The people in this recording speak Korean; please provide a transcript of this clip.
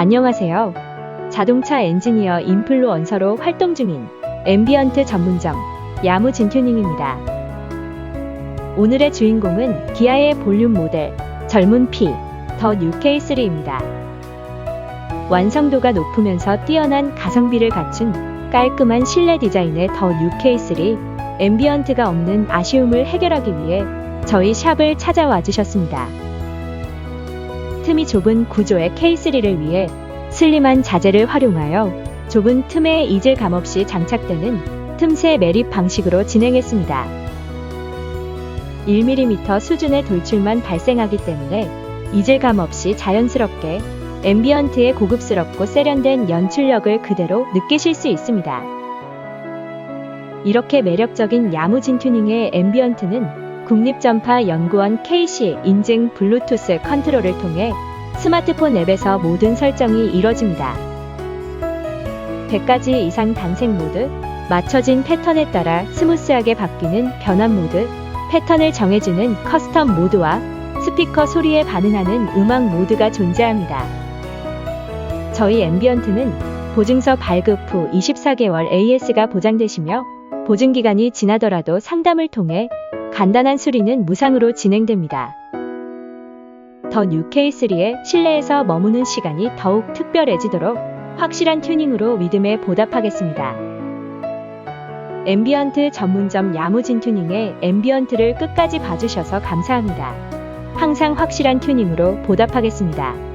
안녕하세요. 자동차 엔지니어 인플루언서로 활동 중인 앰비언트 전문점 야무 진 튜닝입니다. 오늘의 주인공은 기아의 볼륨 모델 젊은 P 더 UK3입니다. 완성도가 높으면서 뛰어난 가성비를 갖춘 깔끔한 실내 디자인의 더 UK3 앰비언트가 없는 아쉬움을 해결하기 위해 저희 샵을 찾아와 주셨습니다. 틈이 좁은 구조의 K3를 위해 슬림한 자재를 활용하여 좁은 틈에 이질감 없이 장착되는 틈새 매립 방식으로 진행했습니다. 1mm 수준의 돌출만 발생하기 때문에 이질감 없이 자연스럽게 앰비언트의 고급스럽고 세련된 연출력을 그대로 느끼실 수 있습니다. 이렇게 매력적인 야무진 튜닝의 앰비언트는 국립전파연구원 KC 인증 블루투스 컨트롤을 통해 스마트폰 앱에서 모든 설정이 이뤄집니다. 100가지 이상 단색 모드, 맞춰진 패턴에 따라 스무스하게 바뀌는 변환 모드, 패턴을 정해주는 커스텀 모드와 스피커 소리에 반응하는 음악 모드가 존재합니다. 저희 앰비언트는 보증서 발급 후 24개월 AS가 보장되시며 보증기간이 지나더라도 상담을 통해 간단한 수리는 무상으로 진행됩니다. 더 UK3의 실내에서 머무는 시간이 더욱 특별해지도록 확실한 튜닝으로 믿음에 보답하겠습니다. 앰비언트 전문점 야무진 튜닝의 앰비언트를 끝까지 봐주셔서 감사합니다. 항상 확실한 튜닝으로 보답하겠습니다.